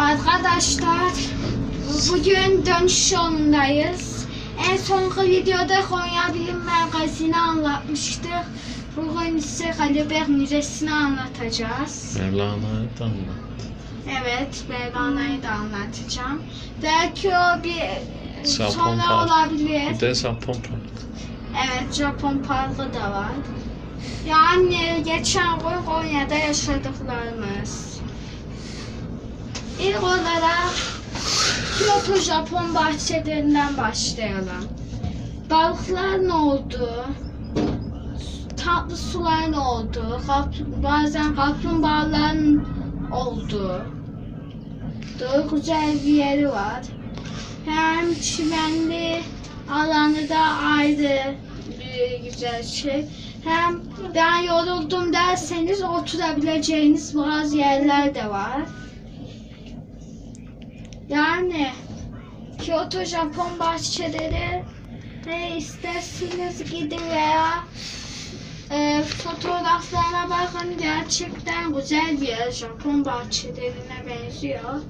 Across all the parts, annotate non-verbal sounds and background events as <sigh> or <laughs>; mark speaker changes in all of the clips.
Speaker 1: Arkadaşlar bugün dönüş yolundayız. En sonki videoda Konya Bilim Merkezi'ni anlatmıştık. Bugün ise Kalibek Müzesi'ni anlatacağız.
Speaker 2: Mevlana'yı da mı?
Speaker 1: Evet, Mevlana'yı da anlatacağım. Belki o bir
Speaker 2: Japon
Speaker 1: sonra
Speaker 2: park.
Speaker 1: olabilir.
Speaker 2: Bir de Japon park.
Speaker 1: Evet, Japon parkı da var. Yani geçen gün Konya'da yaşadıklarımız. İlk olarak Kyoto Japon bahçelerinden başlayalım. Balıkların olduğu, tatlı suların olduğu, kap- bazen kaplumbağaların olduğu, daha güzel bir yeri var. Hem çimenli alanı da ayrı bir güzel şey. Hem ben yoruldum derseniz oturabileceğiniz bazı yerler de var. Yani Kyoto Japon bahçeleri ne isterseniz gidin veya e, fotoğraflarına bakın gerçekten güzel bir yer. Japon bahçelerine benziyor.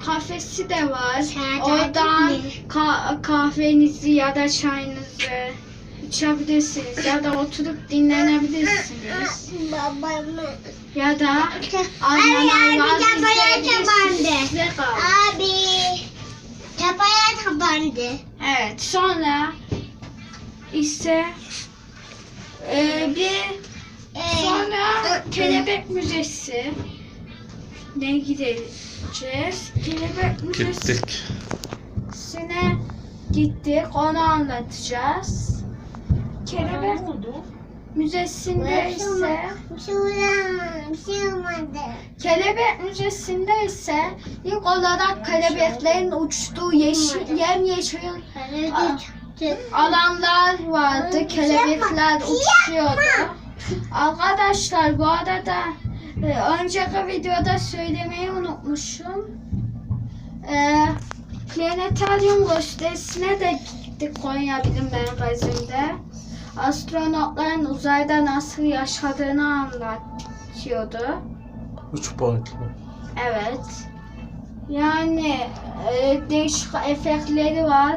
Speaker 1: Kafesi de var. Oradan ka- kahvenizi ya da çayınızı içebilirsiniz ya da oturup dinlenebilirsiniz.
Speaker 3: Babamı.
Speaker 1: Ya da anneler
Speaker 3: de bana tabandı.
Speaker 1: Size
Speaker 3: tabandı.
Speaker 1: Evet sonra ise e, bir
Speaker 3: Ee,
Speaker 1: sonra kelebek müzesi ne gideceğiz? Kelebek müzesine
Speaker 2: Gittik.
Speaker 1: gittik. Onu anlatacağız. Kelebek müzesinde ise. Kelebek Müzesi'nde ise ilk olarak kelebeklerin uçtuğu yeşil, yemyeşil alanlar vardı. Kelebekler uçuyordu. Arkadaşlar bu arada e, önceki videoda söylemeyi unutmuşum. E, planetaryum gösterisine de gittik Konya Bilim Merkezi'nde. Astronotların uzayda nasıl yaşadığını anlatıyordu.
Speaker 2: Üç boyutlu.
Speaker 1: Evet. Yani e, değişik efektleri var.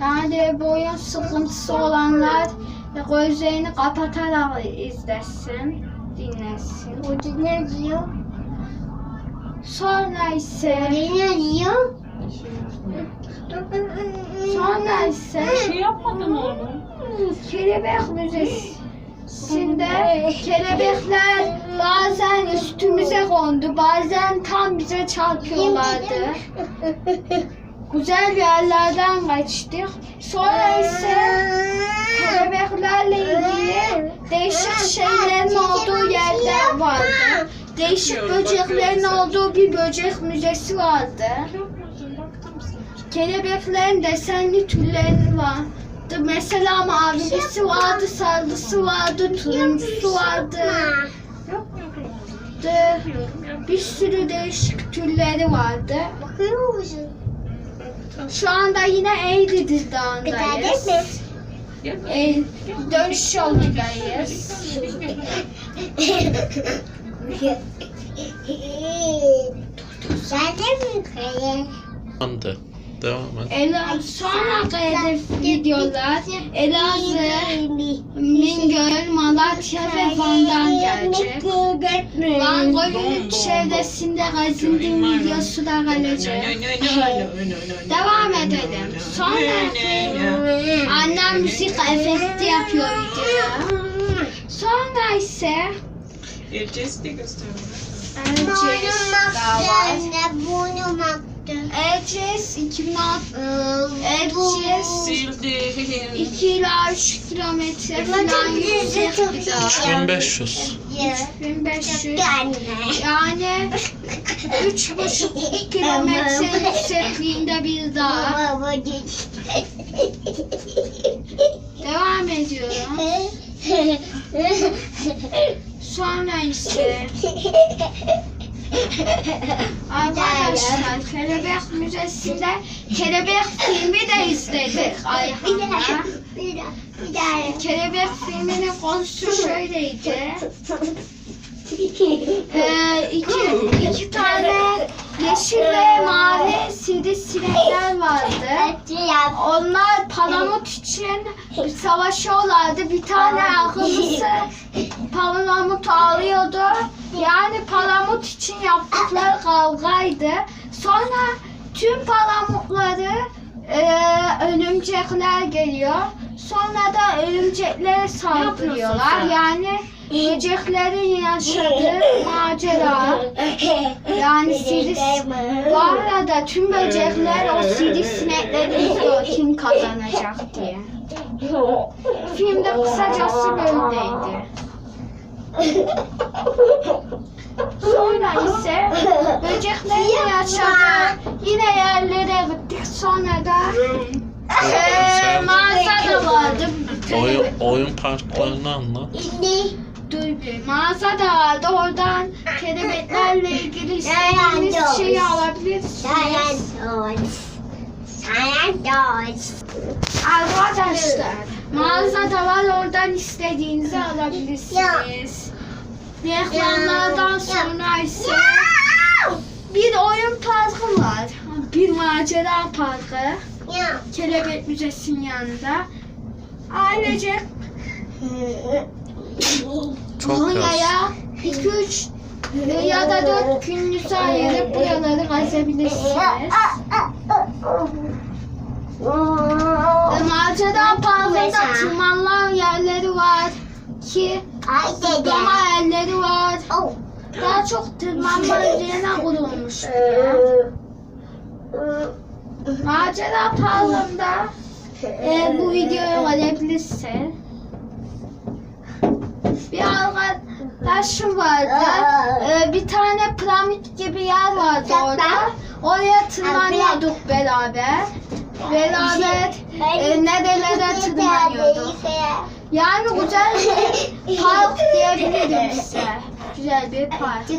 Speaker 1: Yani boyun sıkıntısı olanlar gözlerini kapatarak izlesin, dinlesin.
Speaker 3: Burada ne diyor?
Speaker 1: Sonra ise
Speaker 3: ne diyor?
Speaker 1: sonra ise
Speaker 4: şey yapmadın oğlum.
Speaker 1: Kelebek müzesinde kelebekler bazen üstümüze kondu, bazen tam bize çarpıyorlardı. Güzel yerlerden kaçtık. Sonra ise kelebeklerle ilgili değişik şeylerin olduğu yerler vardı. Değişik böceklerin olduğu bir böcek müzesi vardı. Kelebeklerin desenli türleri vardı. Mesela mavisi vardı, sarısı vardı, turuncusu vardı. De-. Bir sürü değişik türleri vardı.
Speaker 3: Bakıyor musun?
Speaker 1: Şu anda yine Eğridir Dağı'ndayız. E, dönüş yolundayız.
Speaker 3: Sen de mi kaya?
Speaker 2: Andı. Devam et.
Speaker 1: Ela, sonraki hedef videolar Elazığ, Mingöl, Malatya ve Van'dan gelecek. Van Gölü'nün çevresinde gezindiğim videosu da gelecek. Devam edelim. Sonra annem müzik efekti yapıyor videoya. Sonra ise
Speaker 4: Geleceğiz de gösteriyorum.
Speaker 1: Erciyes
Speaker 3: baktım.
Speaker 1: Erciyes 2006 Erciyes
Speaker 4: Sildi.
Speaker 1: 2 ila 3 kilometre falan yüksek bir.
Speaker 2: 3500.
Speaker 1: 1500
Speaker 3: Anne.
Speaker 1: yani 3,5 kilometre yüksekliğinde bir dağ. Devam ediyorum. <laughs> Sonra ise arkadaşlar Kelebek Müzesi'nde Kelebek filmi de izledik Ayhan'la. Kelebek filminin konusu şöyleydi. Ee, iki, iki tane yeşil ve mavi sivrisinekler vardı. Onlar palamut için savaşıyorlardı. Bir tane akıllısı palamut ağlıyordu. Yani palamut için yaptıkları kavgaydı. Sonra tüm palamutları e, örümcekler geliyor. Sonra da örümceklere saldırıyorlar. Yani böceklerin yaşadığı macera. Yani sivrisinek. Bu arada tüm böcekler o sivrisinekleri izliyor kim kazanacak diye. Filmde kısacası böyleydi. Sonra ise böceklerin yaşadığı yine yerlere gittik. Sonra da eee mağaza da vardı.
Speaker 2: Oyun, oyun parklarını anlat.
Speaker 1: Dur bir mağaza da vardı. Oradan kelebeklerle ilgili istediğiniz şeyi alabilirsiniz. Arkadaşlar mağaza da var oradan istediğinizi alabilirsiniz. Reklamlardan sonra ise bir oyun parkı var. Bir macera parkı. Kelebek Müzesi'nin yanında. Ailece
Speaker 2: Çok
Speaker 1: Konya'ya 2-3 ya da 4 gününüzü ayırıp buraları gezebilirsiniz. Macera parkında tırmanma yerleri var ki zıplama yerleri var. Daha çok tırmanma üzerine kurulmuş. Macera parkında e, bu videoyu alabilirse bir arkadaşım vardı. E, bir tane piramit gibi yer vardı orada. Oraya tırmanıyorduk beraber. Beraber e, nerelere tırmanıyorduk. Yani güzel bir <laughs> park diyebilirim size. Güzel bir park.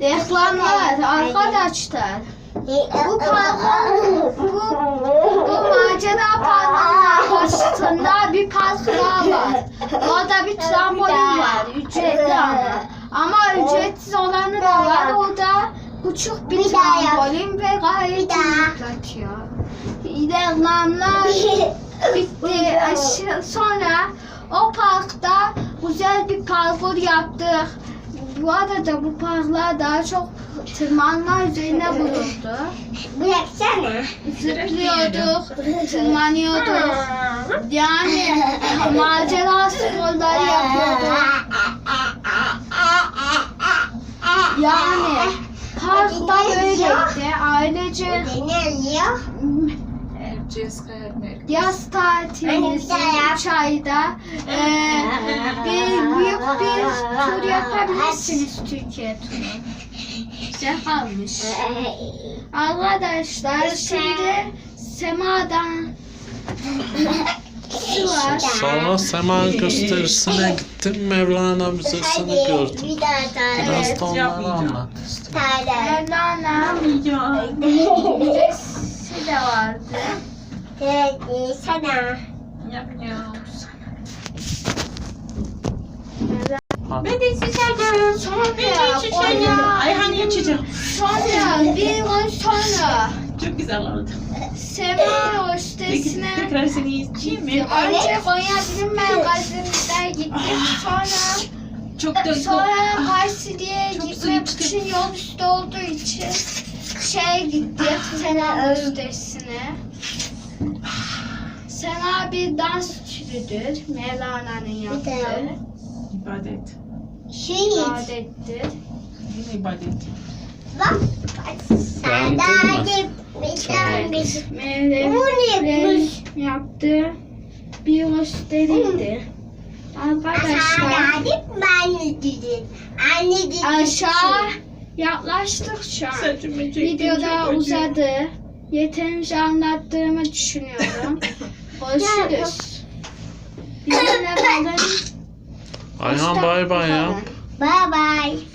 Speaker 1: Reklamlar arkadaşlar. Bu parkın bu, bu macera parkının karşısında bir park daha var. Orada bir trambolin var. Ücretli ama. Ama ücretsiz olanı da var. Orada uçuk bir
Speaker 3: Bir daha yap.
Speaker 1: ve gayet iyi atıyor. Reklamlar <laughs> bitti. Aşı- Sonra o parkta güzel bir parkur yaptık. Bu arada bu parklar daha çok tırmanma üzerine kuruldu.
Speaker 3: Bıraksana.
Speaker 1: Zıplıyorduk, tırmanıyorduk. Yani <laughs> macera sporları yapıyorduk. Yani parkta böyleydi. Ailece yaz tatilinizde 3 ayda eee, <laughs> bir büyük bir tur yapabilirsiniz Türkiye turu. Size kalmış. Arkadaşlar şimdi Sema'dan <laughs> su var.
Speaker 2: Sonra Sema gösterisine gittim. Mevlana Müzesi'ni gördüm.
Speaker 3: Bir daha tane.
Speaker 2: Biraz da onları
Speaker 4: yapmayacağım.
Speaker 2: anlat.
Speaker 3: Tane.
Speaker 1: Mevlana
Speaker 4: Ya.
Speaker 1: müzesi de vardı.
Speaker 3: Evet, sana.
Speaker 4: Yapmıyorum. Ben de içeceğim.
Speaker 1: Sonra
Speaker 4: Ben de içeceğim.
Speaker 1: Konya-
Speaker 4: Ayhan içeceğim.
Speaker 1: Sonra bir gün sonra
Speaker 4: Çok güzel oldu.
Speaker 1: Sema
Speaker 4: Peki,
Speaker 1: üstesine
Speaker 4: tekrar seni içeyim mi?
Speaker 1: önce Konya Bilim Merkezi'nde gittik. Sonra
Speaker 4: Çok da
Speaker 1: sonra Kayseri'ye
Speaker 4: Çok
Speaker 1: gitmek için yol üstü olduğu için şey gittik Sema üstesine. Sema bir dans türüdür. Mevlana'nın yaptığı.
Speaker 4: İbadet.
Speaker 3: Şey.
Speaker 1: ibadettir.
Speaker 4: Yine ibadet.
Speaker 3: Bak. Sana
Speaker 2: mi?
Speaker 3: gitmiş. gelmiş. Bu ne yapmış?
Speaker 1: yaptığı bir gösteriydi. Arkadaşlar
Speaker 3: Sana gidip ben de dedim. Anne dedi.
Speaker 1: aşağı yaklaştık şu an. Videoda uzadı. Yeterince anlattığımı düşünüyorum. Görüşürüz. Bizimle kalın.
Speaker 2: Ayhan bay bay ya.
Speaker 3: Bye bye.